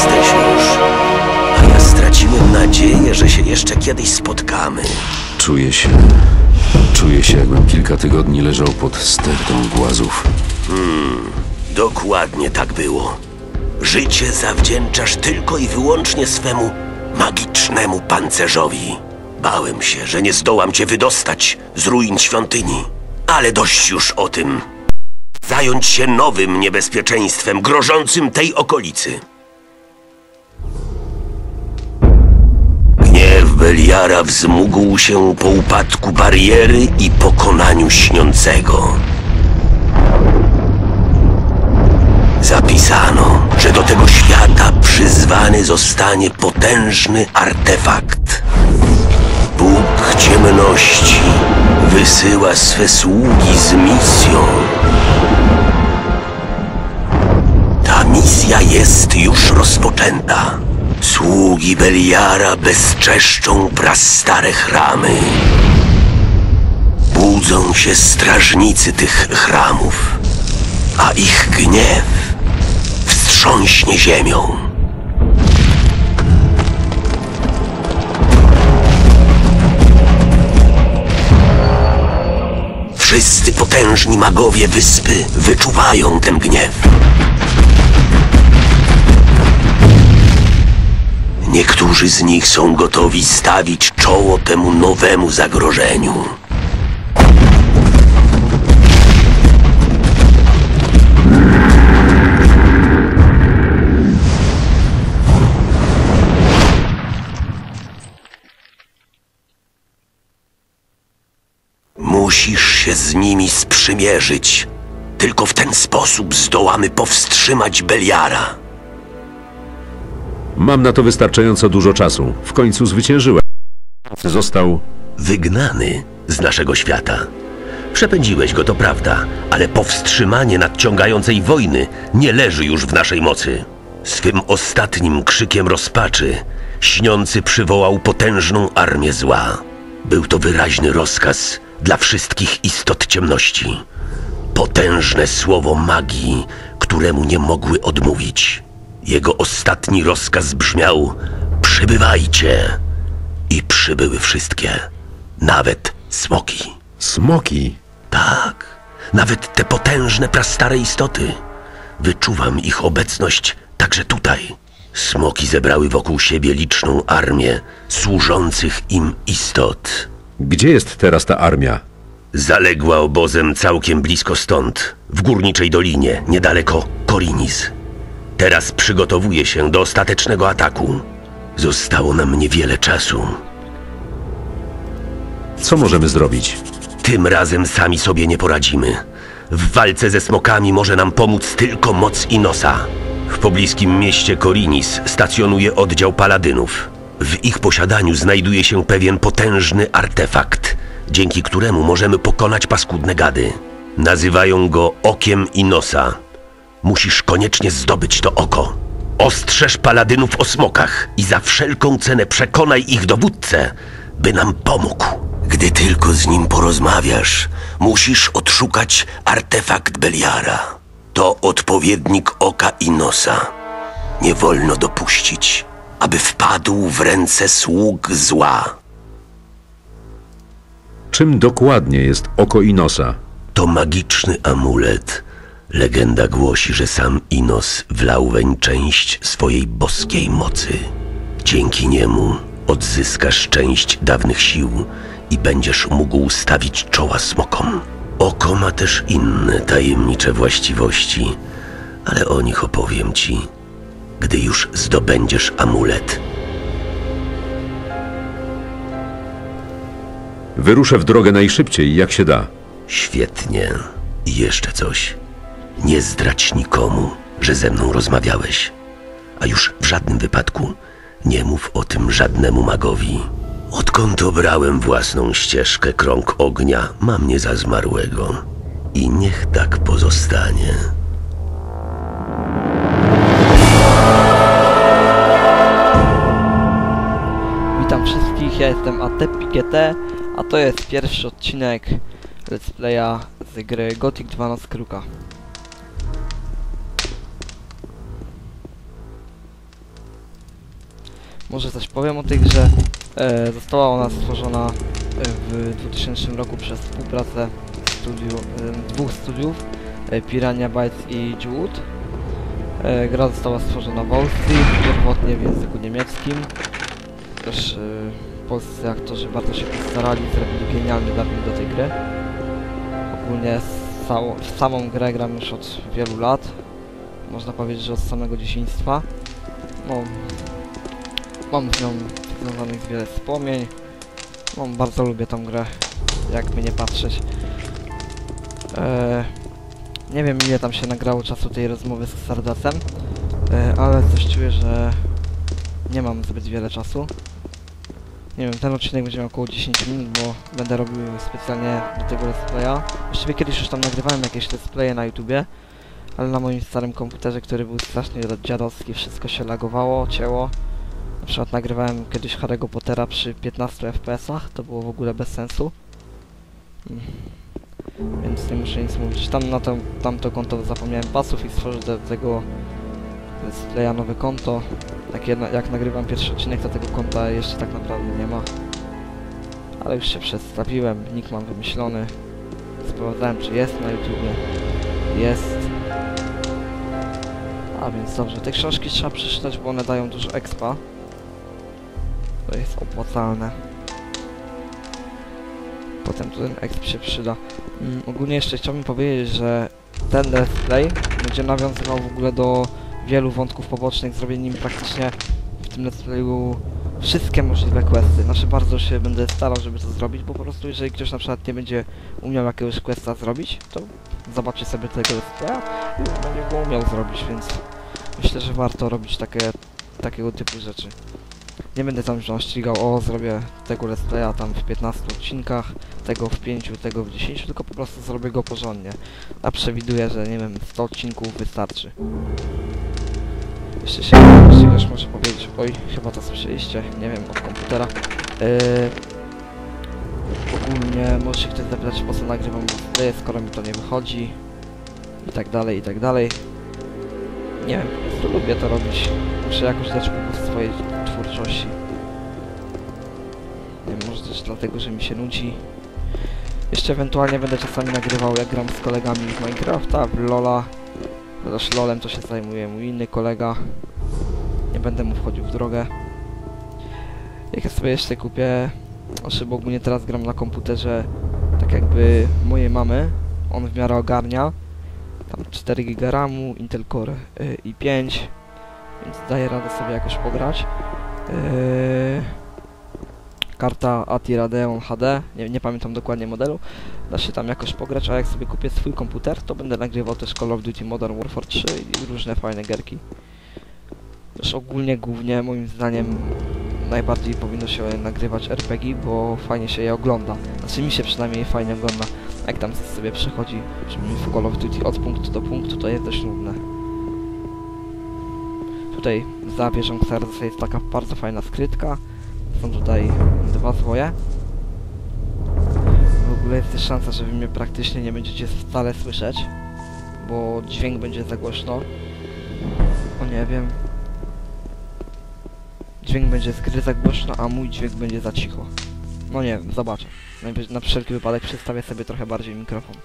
jesteś już. A ja straciłem nadzieję, że się jeszcze kiedyś spotkamy. Czuję się. Czuję się, jakbym kilka tygodni leżał pod stertą głazów. Dokładnie tak było. Życie zawdzięczasz tylko i wyłącznie swemu magicznemu pancerzowi. Bałem się, że nie zdołam cię wydostać z ruin świątyni. Ale dość już o tym. Zająć się nowym niebezpieczeństwem grożącym tej okolicy. Beliara wzmógł się po upadku bariery i pokonaniu śniącego. Zapisano, że do tego świata przyzwany zostanie potężny artefakt. Bóg ciemności wysyła swe sługi z misją. Ta misja jest już rozpoczęta. Sługi Beliara bezczeszczą prastare chramy. Budzą się strażnicy tych chramów, a ich gniew wstrząśnie ziemią. Wszyscy potężni magowie wyspy wyczuwają ten gniew. Niektórzy z nich są gotowi stawić czoło temu nowemu zagrożeniu. Musisz się z nimi sprzymierzyć. Tylko w ten sposób zdołamy powstrzymać Beliara. Mam na to wystarczająco dużo czasu. W końcu zwyciężyłem. Został. Wygnany z naszego świata. Przepędziłeś go, to prawda, ale powstrzymanie nadciągającej wojny nie leży już w naszej mocy. Swym ostatnim krzykiem rozpaczy śniący przywołał potężną armię zła. Był to wyraźny rozkaz dla wszystkich istot ciemności. Potężne słowo magii, któremu nie mogły odmówić. Jego ostatni rozkaz brzmiał: Przybywajcie! I przybyły wszystkie, nawet smoki. Smoki. Tak, nawet te potężne, prastare istoty. Wyczuwam ich obecność także tutaj. Smoki zebrały wokół siebie liczną armię służących im istot. Gdzie jest teraz ta armia? Zaległa obozem całkiem blisko stąd, w górniczej dolinie, niedaleko Korinis. Teraz przygotowuje się do ostatecznego ataku. Zostało nam niewiele czasu. Co możemy zrobić? Tym razem sami sobie nie poradzimy. W walce ze smokami może nam pomóc tylko moc Inosa. W pobliskim mieście Korinis stacjonuje oddział paladynów. W ich posiadaniu znajduje się pewien potężny artefakt, dzięki któremu możemy pokonać paskudne gady. Nazywają go Okiem Inosa. Musisz koniecznie zdobyć to oko. Ostrzeż paladynów o smokach i za wszelką cenę przekonaj ich dowódcę, by nam pomógł. Gdy tylko z nim porozmawiasz, musisz odszukać artefakt Beliara. To odpowiednik oka Inosa. Nie wolno dopuścić, aby wpadł w ręce sług zła. Czym dokładnie jest oko Inosa? To magiczny amulet. Legenda głosi, że sam Inos wlał weń część swojej boskiej mocy. Dzięki niemu odzyskasz część dawnych sił i będziesz mógł stawić czoła smokom. Oko ma też inne tajemnicze właściwości, ale o nich opowiem ci, gdy już zdobędziesz amulet. Wyruszę w drogę najszybciej, jak się da. Świetnie. I jeszcze coś. Nie zdradź nikomu, że ze mną rozmawiałeś. A już w żadnym wypadku nie mów o tym żadnemu magowi. Odkąd obrałem własną ścieżkę krąg ognia, mam mnie za zmarłego. I niech tak pozostanie. Witam wszystkich, ja jestem ATPGT, a to jest pierwszy odcinek Let's Playa z gry Gothic 2 Noc Kruka. Może coś powiem o tej grze. E, została ona stworzona e, w 2000 roku przez współpracę studiu, e, dwóch studiów, e, Pirania Bytes i Jewwood. E, gra została stworzona w Austrii, pierwotnie w języku niemieckim. Też e, polscy aktorzy bardzo się postarali, zrobili genialny dubbing do tej gry. Ogólnie w samą grę gram już od wielu lat. Można powiedzieć, że od samego dzieciństwa. No, mam z nią związanych wiele wspomnień. No, bardzo lubię tą grę, jakby nie patrzeć. Eee, nie wiem ile tam się nagrało czasu tej rozmowy z Sardasem, e, ale coś czuję, że nie mam zbyt wiele czasu. Nie wiem, ten odcinek będzie miał około 10 minut, bo będę robił specjalnie do tego let's. Właściwie kiedyś już tam nagrywałem jakieś let's na YouTubie, ale na moim starym komputerze, który był strasznie dziadowski, wszystko się lagowało, cięło. Przykład nagrywałem kiedyś Harry'ego Pottera przy 15 FPS-ach, to było w ogóle bez sensu. Mm. Więc nie muszę nic mówić. Tam na to, tamto konto zapomniałem pasów i stworzyć do tego let's playa nowe konto. Jak, jedna, jak nagrywam pierwszy odcinek, to tego konta jeszcze tak naprawdę nie ma. Ale już się przedstawiłem, nick mam wymyślony. Sprawdzałem, czy jest na YouTubie. Jest. A więc dobrze, te książki trzeba przeczytać, bo one dają dużo expa. To jest opłacalne. Potem tu ten exp się przyda. Mm, ogólnie jeszcze chciałbym powiedzieć, że ten let's play będzie nawiązywał w ogóle do wielu wątków pobocznych, zrobię nim praktycznie w tym let's playu wszystkie możliwe questy. Znaczy bardzo się będę starał, żeby to zrobić, bo po prostu jeżeli ktoś na przykład nie będzie umiał jakiegoś questa zrobić, to zobaczy sobie tego let's playa i będzie go umiał zrobić, więc myślę, że warto robić takie, takiego typu rzeczy. Nie będę tam już ścigał, o zrobię tego let's playa tam w 15 odcinkach, tego w 5, tego w 10, tylko po prostu zrobię go porządnie. A przewiduję, że nie wiem, 100 odcinków wystarczy. Jeszcze się ścigasz może powiedzieć, oj, chyba to słyszeliście, nie wiem, od komputera. Yy, ogólnie może się ktoś zapytać, po co nagrywam display, skoro mi to nie wychodzi. I tak dalej, i tak dalej. Nie wiem, po prostu lubię to robić. Muszę jakoś dać po swojej twórczości. Nie wiem, może też dlatego, że mi się nudzi. Jeszcze ewentualnie będę czasami nagrywał, jak gram z kolegami w Minecrafta, w Lola. Chociaż LOLem to się zajmuje mój inny kolega. Nie będę mu wchodził w drogę. Jak ja sobie jeszcze kupię... Znaczy, bo ogólnie teraz gram na komputerze tak jakby mojej mamy. On w miarę ogarnia. Tam 4 GB RAMu, Intel Core y, i5. Więc daje radę sobie jakoś pograć. Yy... Karta ATI Radeon HD, nie, nie pamiętam dokładnie modelu, da się tam jakoś pograć, a jak sobie kupię swój komputer, to będę nagrywał też Call of Duty Modern Warfare 3 i różne fajne gierki. Też ogólnie, głównie, moim zdaniem, najbardziej powinno się nagrywać RPG, bo fajnie się je ogląda. Znaczy mi się przynajmniej fajnie ogląda. Jak tam sobie przechodzi, przynajmniej w Call of Duty od punktu do punktu, to jest dość nudne. Tutaj za wieżą Xerxesa jest taka bardzo fajna skrytka. Są tutaj dwa zwoje. W ogóle jest też szansa, że wy mnie praktycznie nie będziecie wcale słyszeć, bo dźwięk będzie za głośno. O nie wiem. Dźwięk będzie z gry za głośno, a mój dźwięk będzie za cicho. No nie wiem, zobaczę. Najpierw- Na wszelki wypadek przedstawię sobie trochę bardziej mikrofon.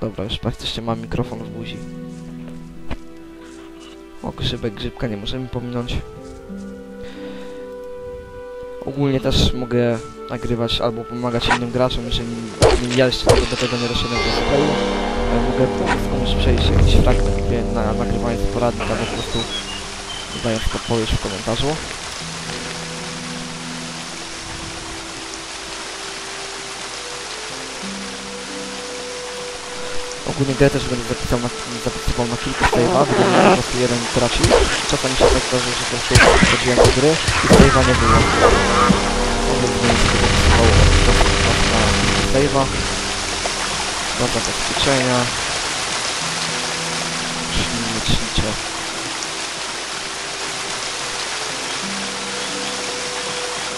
Dobra, już praktycznie mam mikrofon w buzi. O, grzybek, grzybka nie możemy pominąć. Ogólnie też mogę nagrywać albo pomagać innym graczom, jeżeli ja jeszcze tego, do tego nie doszedłem do. Mogę komuś przejść jakiś fragment na nagrywanie poradnik, albo po prostu dając podpowiedź w komentarzu. Ogólnie grę też będę zapisał na, zapisywał na kilku save'ach, gdzie po prostu jeden tracił. Czasami się tak zdarza, że po prostu wchodziłem do gry i save'a nie było. Mogę zmienić sobie zapisywał od czasu do czasu na kilku save'ach. Do zabezpieczenia. Lecznicze.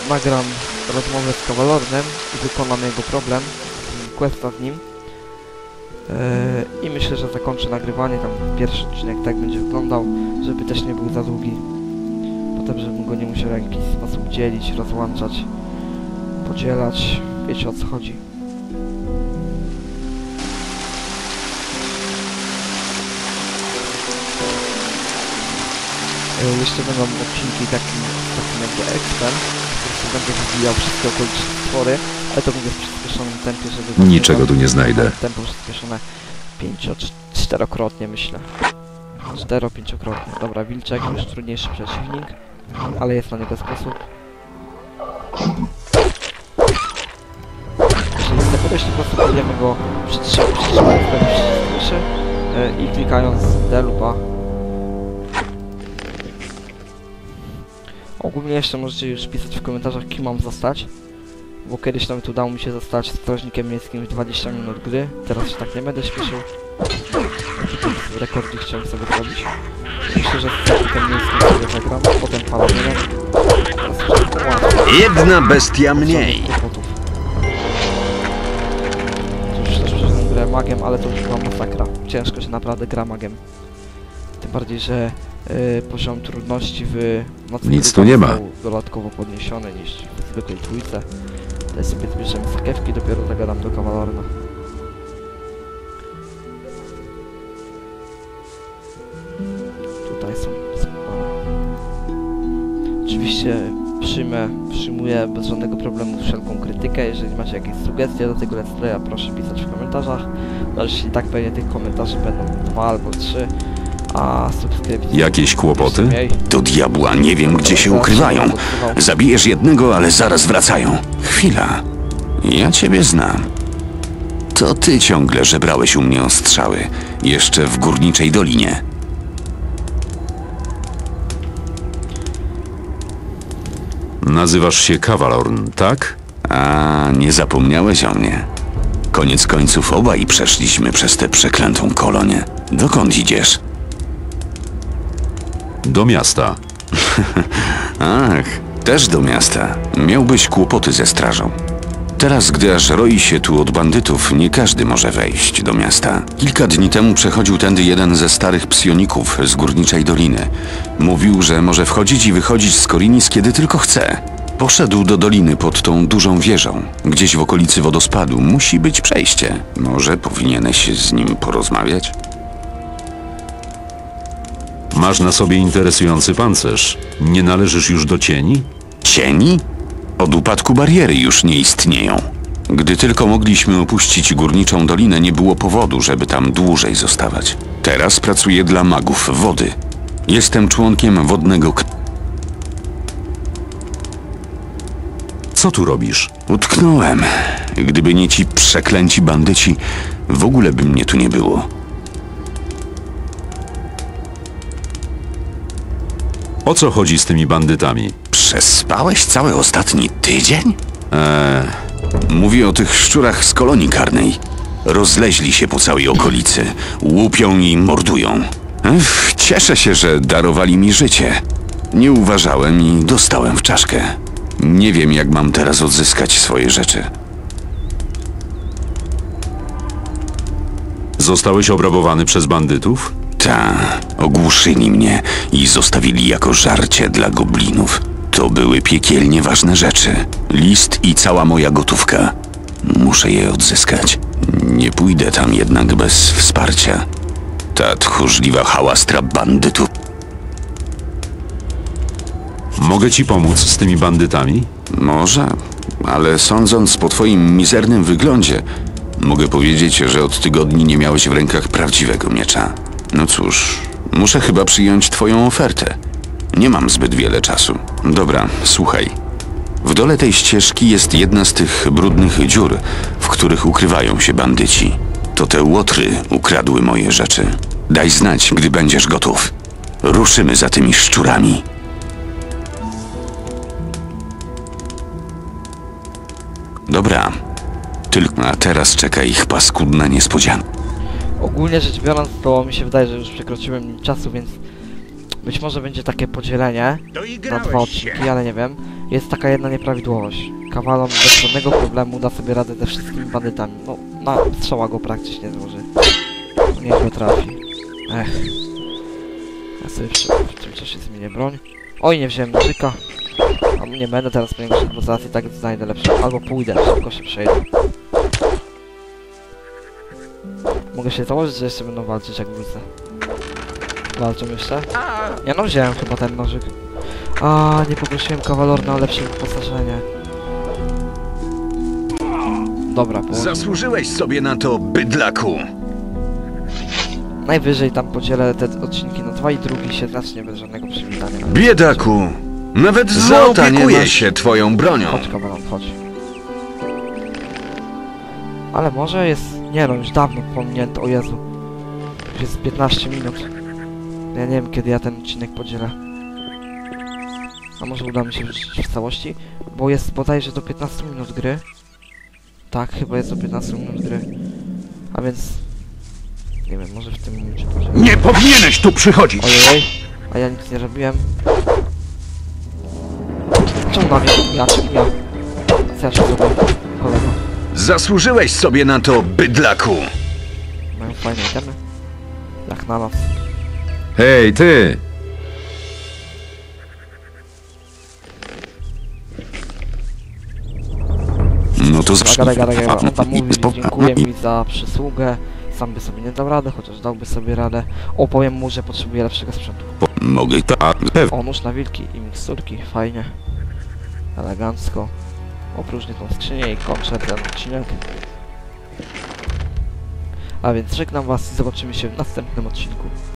Nagram rozmowę z Kawalornem i wykonam jego problem, questa z nim. Eee, I myślę, że zakończę nagrywanie, tam pierwszy odcinek tak będzie wyglądał, żeby też nie był za długi. potem, żebym go nie musiał w jakiś sposób dzielić, rozłączać, podzielać. Wiecie o co chodzi. E, Jeszcze będą odcinki takim, takim jakby expem, po prostu będę wybijał wszystkie okoliczne stwory, ale to mówię w przyspieszonym tempie, żeby... Niczego tu nie znajdę. Tempo przyspieszone pięcio, cz- czterokrotnie myślę. Cztero, pięciokrotnie. Dobra, wilczek już trudniejszy przeciwnik, ale jest na niego sposób. Jeżeli chce podejść, to po prostu będziemy go przytrzymać, przyspieszy e, i klikając D lupa. Ogólnie jeszcze możecie już pisać w komentarzach, kim mam zostać. Bo kiedyś nawet udało mi się zostać strażnikiem miejskim w 20 minut gry. Teraz się tak nie będę śpieszył. Rekordzik chciałem sobie zrobić. Myślę, że strażnikiem miejskim sobie zagram, potem łatwo. Jedna bestia mniej. Już też przeszedłem grę magiem, ale to już była masakra. Ciężko się naprawdę gra magiem. Tym bardziej, że y, poziom trudności w nocnych Nic tu nie ma. dodatkowo podniesiony niż w zwykłej trójce. Tutaj sobie zbierzemy sakiewki, dopiero zagadam do kawalarna. Tutaj są. Oczywiście przyjmę, przyjmuję bez żadnego problemu wszelką krytykę. Jeżeli macie jakieś sugestie do tego let's proszę pisać w komentarzach. No, jeśli tak pewnie tych komentarzy będą dwa albo trzy. Jakieś kłopoty? Do diabła nie wiem, gdzie się ukrywają. Zabijesz jednego, ale zaraz wracają. Chwila. Ja ciebie znam. To ty ciągle żebrałeś u mnie o strzały. Jeszcze w górniczej dolinie. Nazywasz się Kawalorn, tak? A, nie zapomniałeś o mnie. Koniec końców obaj przeszliśmy przez tę przeklętą kolonię. Dokąd idziesz? Do miasta. Ach, też do miasta. Miałbyś kłopoty ze strażą. Teraz, gdy aż roi się tu od bandytów, nie każdy może wejść do miasta. Kilka dni temu przechodził tędy jeden ze starych psioników z górniczej doliny. Mówił, że może wchodzić i wychodzić z Korinis kiedy tylko chce. Poszedł do doliny pod tą dużą wieżą. Gdzieś w okolicy wodospadu musi być przejście. Może powinieneś z nim porozmawiać? Masz na sobie interesujący pancerz. Nie należysz już do cieni? Cieni? Od upadku bariery już nie istnieją. Gdy tylko mogliśmy opuścić górniczą dolinę, nie było powodu, żeby tam dłużej zostawać. Teraz pracuję dla magów wody. Jestem członkiem wodnego k... Co tu robisz? Utknąłem. Gdyby nie ci przeklęci bandyci, w ogóle by mnie tu nie było. O co chodzi z tymi bandytami? Przespałeś cały ostatni tydzień? Eee, Mówię o tych szczurach z kolonii karnej. Rozleźli się po całej okolicy. Łupią i mordują. Ech, cieszę się, że darowali mi życie. Nie uważałem i dostałem w czaszkę. Nie wiem, jak mam teraz odzyskać swoje rzeczy. zostałeś obrabowany przez bandytów? Ta, ogłuszyli mnie i zostawili jako żarcie dla goblinów. To były piekielnie ważne rzeczy. List i cała moja gotówka. Muszę je odzyskać. Nie pójdę tam jednak bez wsparcia. Ta tchórzliwa hałastra bandytów. Mogę ci pomóc z tymi bandytami? Może, ale sądząc po twoim mizernym wyglądzie, mogę powiedzieć, że od tygodni nie miałeś w rękach prawdziwego miecza. No cóż, muszę chyba przyjąć twoją ofertę. Nie mam zbyt wiele czasu. Dobra, słuchaj. W dole tej ścieżki jest jedna z tych brudnych dziur, w których ukrywają się bandyci. To te łotry ukradły moje rzeczy. Daj znać, gdy będziesz gotów. Ruszymy za tymi szczurami. Dobra. Tylko a teraz czeka ich paskudna niespodzianka. Ogólnie rzecz biorąc, to mi się wydaje, że już przekroczyłem czasu, więc być może będzie takie podzielenie na dwa odcinki, ale nie wiem. Jest taka jedna nieprawidłowość. Kawalon bez żadnego problemu da sobie radę ze wszystkimi bandytami. No, na strzała go praktycznie złoży. Niech trafi. Ech. Ja sobie przy, w tym czasie zmienię broń. Oj, nie wziąłem nożyka. A nie będę teraz powiększać, bo zaraz i tak znajdę lepsze. Albo pójdę, szybko się przejdę. Mogę się założyć, że jeszcze będą walczyć jak wrócę. Walczą jeszcze? Ja no wziąłem chyba ten nożyk. A, nie poprosiłem kawalorna o lepsze wyposażenie. Dobra, po... Zasłużyłeś sobie na to, bydlaku. najwyżej tam podzielę te odcinki na dwa i drugi się zacznie bez żadnego przywitania. Biedaku. Nawet złota nie Zaopiekuję masz. się twoją bronią. Chodź kawalon, chodź. Ale może jest... Nie no, już dawno pominięto, o Jezu. Już jest 15 minut. Ja nie wiem kiedy ja ten odcinek podzielę. A może uda mi się wrzucić w całości? Bo jest bodajże do 15 minut gry. Tak, chyba jest do 15 minut gry. A więc... Nie wiem, może w tym momencie podzielę. Nie powinieneś tu przychodzić. Ojej, a ja nic nie robiłem. Czemu na mnie? Ja, ja? Co ja się kolego? Zasłużyłeś sobie na to, bydlaku. Mają fajne itemy. Jak na nas. Hej, ty! No to Gada, gada, gada, gada. On tam mówi, Spo- dziękuję mi za przysługę. Sam by sobie nie dał rady, chociaż dałby sobie radę. Opowiem mu, że potrzebuje lepszego sprzętu. Mogę tak, pewnie. O, nóż na wilki i miksturki, fajnie. Elegancko. Opróżnię tą skrzynię i kończę ten odcinek. A więc żegnam was i zobaczymy się w następnym odcinku.